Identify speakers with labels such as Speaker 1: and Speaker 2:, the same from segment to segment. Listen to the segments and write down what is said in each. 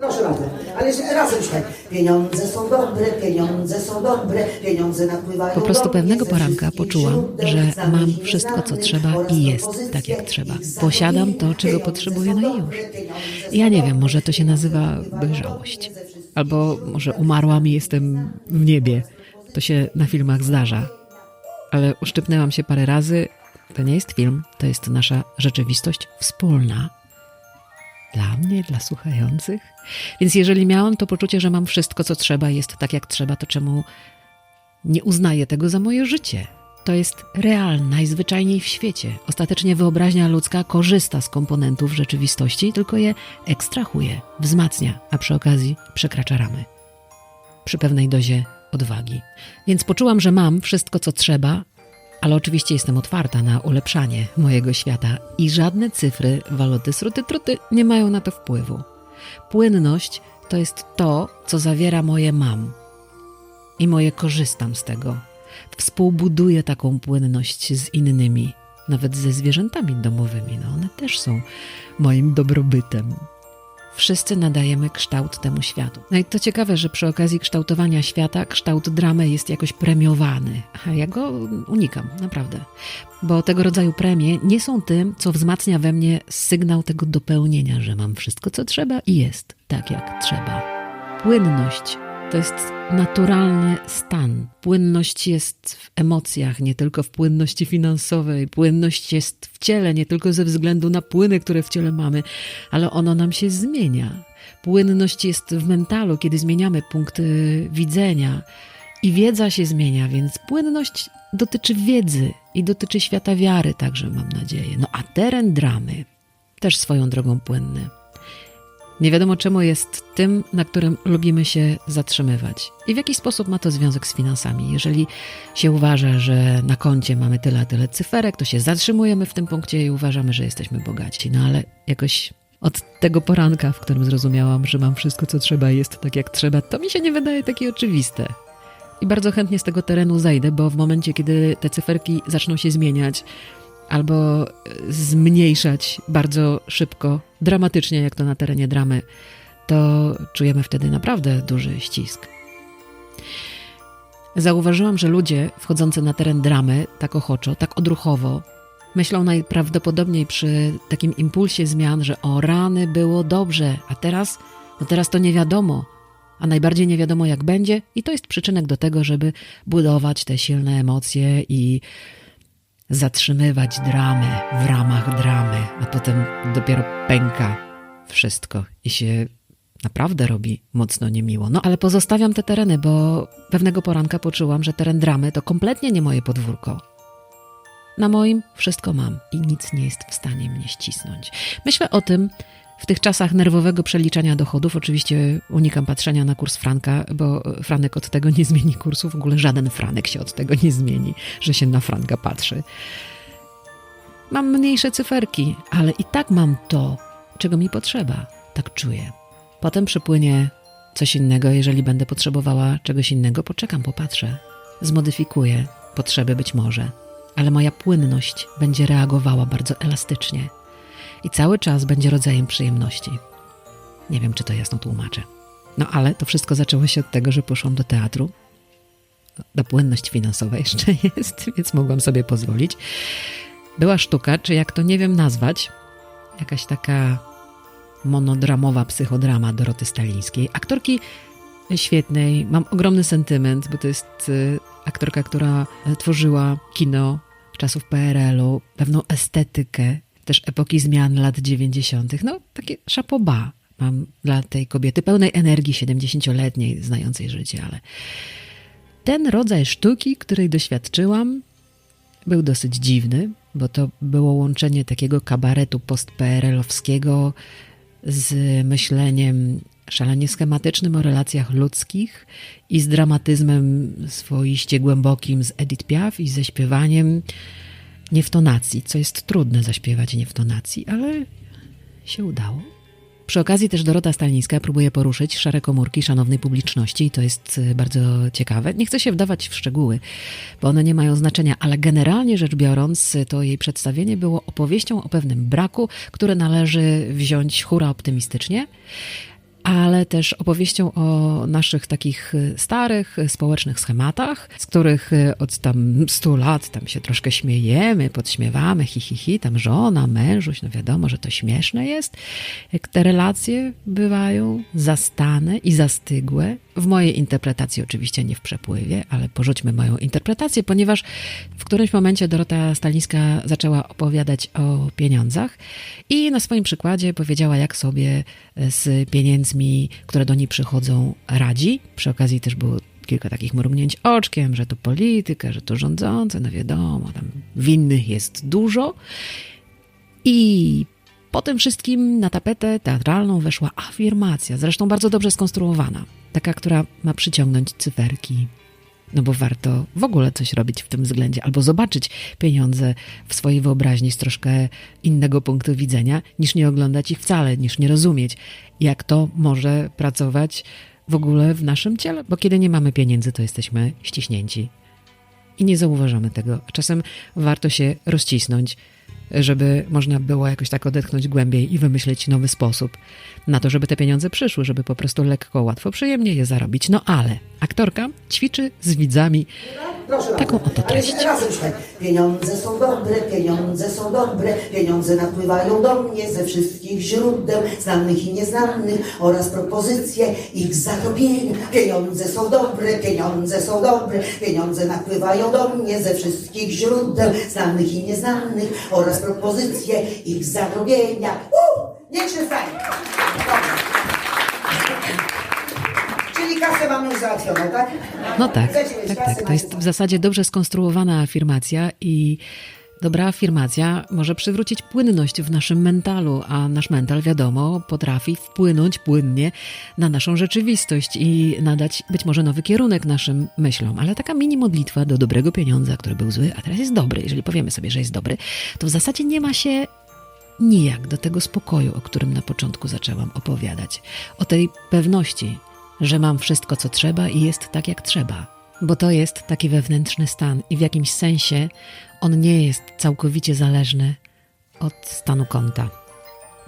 Speaker 1: Proszę bardzo, ale jeszcze razem śpiewaj. Pieniądze są dobre, pieniądze są dobre, pieniądze napływają
Speaker 2: Po prostu pewnego poranka poczułam, że mam wszystko, co trzeba i jest tak, jak trzeba. Posiadam to, czego potrzebuję, no i już. Ja nie wiem, może to się nazywa dojrzałość. Albo może umarłam i jestem w niebie. To się na filmach zdarza. Ale uszczypnęłam się parę razy. To nie jest film, to jest nasza rzeczywistość wspólna. Dla mnie, dla słuchających. Więc jeżeli miałam to poczucie, że mam wszystko, co trzeba, jest tak jak trzeba, to czemu nie uznaję tego za moje życie? To jest realne, najzwyczajniej w świecie. Ostatecznie wyobraźnia ludzka korzysta z komponentów rzeczywistości, tylko je ekstrahuje, wzmacnia, a przy okazji przekracza ramy. Przy pewnej dozie odwagi. Więc poczułam, że mam wszystko, co trzeba, ale oczywiście jestem otwarta na ulepszanie mojego świata i żadne cyfry, waluty, sruty, truty nie mają na to wpływu. Płynność to jest to, co zawiera moje mam i moje korzystam z tego. Współbuduję taką płynność z innymi, nawet ze zwierzętami domowymi. No one też są moim dobrobytem. Wszyscy nadajemy kształt temu światu. No i to ciekawe, że przy okazji kształtowania świata kształt dramy jest jakoś premiowany. A ja go unikam, naprawdę. Bo tego rodzaju premie nie są tym, co wzmacnia we mnie sygnał tego dopełnienia, że mam wszystko, co trzeba i jest tak, jak trzeba. Płynność to jest naturalny stan. Płynność jest w emocjach, nie tylko w płynności finansowej. Płynność jest w ciele, nie tylko ze względu na płyny, które w ciele mamy, ale ono nam się zmienia. Płynność jest w mentalu, kiedy zmieniamy punkty widzenia i wiedza się zmienia, więc płynność dotyczy wiedzy i dotyczy świata wiary także, mam nadzieję. No a teren dramy też swoją drogą płynny. Nie wiadomo czemu jest tym, na którym lubimy się zatrzymywać. I w jaki sposób ma to związek z finansami. Jeżeli się uważa, że na koncie mamy tyle, tyle cyferek, to się zatrzymujemy w tym punkcie i uważamy, że jesteśmy bogaci. No ale jakoś od tego poranka, w którym zrozumiałam, że mam wszystko, co trzeba, jest tak jak trzeba, to mi się nie wydaje takie oczywiste. I bardzo chętnie z tego terenu zejdę, bo w momencie, kiedy te cyferki zaczną się zmieniać, albo zmniejszać bardzo szybko, dramatycznie, jak to na terenie dramy, to czujemy wtedy naprawdę duży ścisk. Zauważyłam, że ludzie wchodzący na teren dramy tak ochoczo, tak odruchowo, myślą najprawdopodobniej przy takim impulsie zmian, że o rany było dobrze, a teraz, no teraz to nie wiadomo, a najbardziej nie wiadomo jak będzie, i to jest przyczynek do tego, żeby budować te silne emocje i zatrzymywać dramę w ramach dramy, a potem dopiero pęka wszystko i się naprawdę robi mocno niemiło. No ale pozostawiam te tereny, bo pewnego poranka poczułam, że teren dramy to kompletnie nie moje podwórko. Na moim wszystko mam i nic nie jest w stanie mnie ścisnąć. Myślę o tym w tych czasach nerwowego przeliczania dochodów. Oczywiście unikam patrzenia na kurs franka, bo franek od tego nie zmieni kursu. W ogóle żaden franek się od tego nie zmieni, że się na franka patrzy. Mam mniejsze cyferki, ale i tak mam to, czego mi potrzeba. Tak czuję. Potem przypłynie coś innego, jeżeli będę potrzebowała czegoś innego, poczekam, popatrzę. Zmodyfikuję potrzeby być może, ale moja płynność będzie reagowała bardzo elastycznie i cały czas będzie rodzajem przyjemności. Nie wiem, czy to jasno tłumaczę. No ale to wszystko zaczęło się od tego, że poszłam do teatru. Ta płynność finansowa jeszcze jest, więc mogłam sobie pozwolić. Była sztuka, czy jak to nie wiem nazwać, jakaś taka monodramowa psychodrama Doroty Stalińskiej. Aktorki świetnej, mam ogromny sentyment, bo to jest y, aktorka, która y, tworzyła kino czasów PRL-u, pewną estetykę, też epoki zmian lat 90. No, takie szapoba mam dla tej kobiety, pełnej energii 70-letniej, znającej życie, ale ten rodzaj sztuki, której doświadczyłam, był dosyć dziwny, bo to było łączenie takiego kabaretu post-PRL-owskiego z myśleniem szalenie schematycznym o relacjach ludzkich i z dramatyzmem swoiście głębokim z Edith Piaf i ze śpiewaniem nie w tonacji, co jest trudne zaśpiewać nie w tonacji, ale się udało. Przy okazji też Dorota Stalińska próbuje poruszyć szare komórki szanownej publiczności i to jest y, bardzo ciekawe. Nie chcę się wdawać w szczegóły, bo one nie mają znaczenia, ale generalnie rzecz biorąc, to jej przedstawienie było opowieścią o pewnym braku, który należy wziąć hura optymistycznie, ale też opowieścią o naszych takich y, starych y, społecznych schematach, z których y, od tam 100 lat tam się troszkę śmiejemy, podśmiewamy, hi, hi, hi, tam żona, mężuś, no wiadomo, że to śmieszne jest. Jak te relacje bywają zastane i zastygłe, w mojej interpretacji oczywiście nie w przepływie, ale porzućmy moją interpretację, ponieważ w którymś momencie Dorota Stalińska zaczęła opowiadać o pieniądzach i na swoim przykładzie powiedziała, jak sobie z pieniędzmi, które do niej przychodzą, radzi. Przy okazji też było kilka takich mrugnięć oczkiem, że to polityka, że to rządzące, no wiadomo, tam winnych jest dużo. I po tym wszystkim na tapetę teatralną weszła afirmacja, zresztą bardzo dobrze skonstruowana. Taka, która ma przyciągnąć cyferki. No bo warto w ogóle coś robić w tym względzie, albo zobaczyć pieniądze w swojej wyobraźni z troszkę innego punktu widzenia, niż nie oglądać ich wcale, niż nie rozumieć, jak to może pracować w ogóle w naszym ciele. Bo kiedy nie mamy pieniędzy, to jesteśmy ściśnięci i nie zauważamy tego. Czasem warto się rozcisnąć, żeby można było jakoś tak odetchnąć głębiej i wymyślić nowy sposób na to, żeby te pieniądze przyszły, żeby po prostu lekko, łatwo, przyjemnie je zarobić. No ale aktorka ćwiczy z widzami
Speaker 1: Proszę
Speaker 2: taką
Speaker 1: bardzo.
Speaker 2: oto
Speaker 1: Ale
Speaker 2: treść.
Speaker 1: razem słuchaj. Pieniądze są dobre, pieniądze są dobre, pieniądze napływają do mnie ze wszystkich źródeł, znanych i nieznanych oraz propozycje ich zarobienia. Pieniądze są dobre, pieniądze są dobre, pieniądze napływają do mnie ze wszystkich źródeł, znanych i nieznanych oraz propozycje ich zarobienia. Uh! Niech się stanie. Czyli kasę mamy już załatwioną, tak?
Speaker 2: No tak, tak, tak. To jest w zasadzie dobrze skonstruowana afirmacja i dobra afirmacja może przywrócić płynność w naszym mentalu, a nasz mental, wiadomo, potrafi wpłynąć płynnie na naszą rzeczywistość i nadać być może nowy kierunek naszym myślom. Ale taka mini modlitwa do dobrego pieniądza, który był zły, a teraz jest dobry. Jeżeli powiemy sobie, że jest dobry, to w zasadzie nie ma się nijak do tego spokoju, o którym na początku zaczęłam opowiadać. O tej pewności, że mam wszystko, co trzeba i jest tak, jak trzeba. Bo to jest taki wewnętrzny stan i w jakimś sensie on nie jest całkowicie zależny od stanu konta.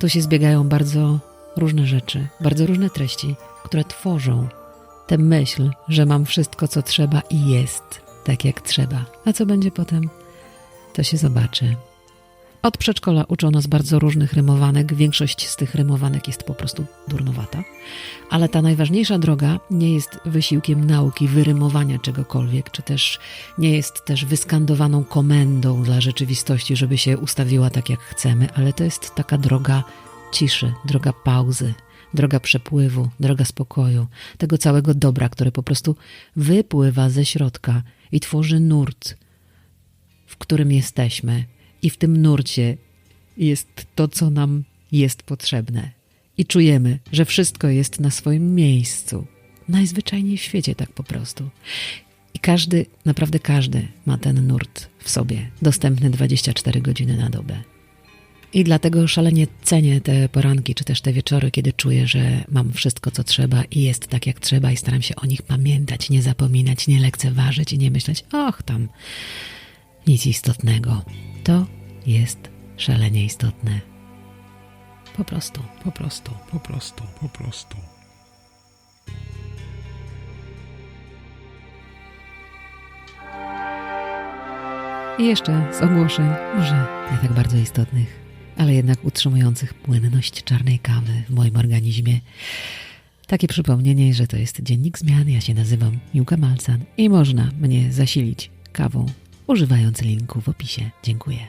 Speaker 2: Tu się zbiegają bardzo różne rzeczy, bardzo różne treści, które tworzą tę myśl, że mam wszystko, co trzeba i jest tak, jak trzeba. A co będzie potem, to się zobaczy. Od przedszkola uczą nas bardzo różnych rymowanek. Większość z tych rymowanek jest po prostu durnowata. Ale ta najważniejsza droga nie jest wysiłkiem nauki, wyrymowania czegokolwiek, czy też nie jest też wyskandowaną komendą dla rzeczywistości, żeby się ustawiła tak, jak chcemy, ale to jest taka droga ciszy, droga pauzy, droga przepływu, droga spokoju, tego całego dobra, które po prostu wypływa ze środka i tworzy nurt, w którym jesteśmy, i w tym nurcie jest to, co nam jest potrzebne. I czujemy, że wszystko jest na swoim miejscu. Najzwyczajniej w świecie, tak po prostu. I każdy, naprawdę każdy ma ten nurt w sobie, dostępny 24 godziny na dobę. I dlatego szalenie cenię te poranki, czy też te wieczory, kiedy czuję, że mam wszystko, co trzeba i jest tak, jak trzeba, i staram się o nich pamiętać, nie zapominać, nie lekceważyć i nie myśleć, och, tam nic istotnego. To jest szalenie istotne. Po prostu.
Speaker 3: Po prostu, po prostu, po prostu.
Speaker 2: I jeszcze z ogłoszeń, może nie tak bardzo istotnych, ale jednak utrzymujących płynność czarnej kawy w moim organizmie. Takie przypomnienie, że to jest Dziennik Zmian. Ja się nazywam Miłka Malcan i można mnie zasilić kawą używając linku w opisie. Dziękuję.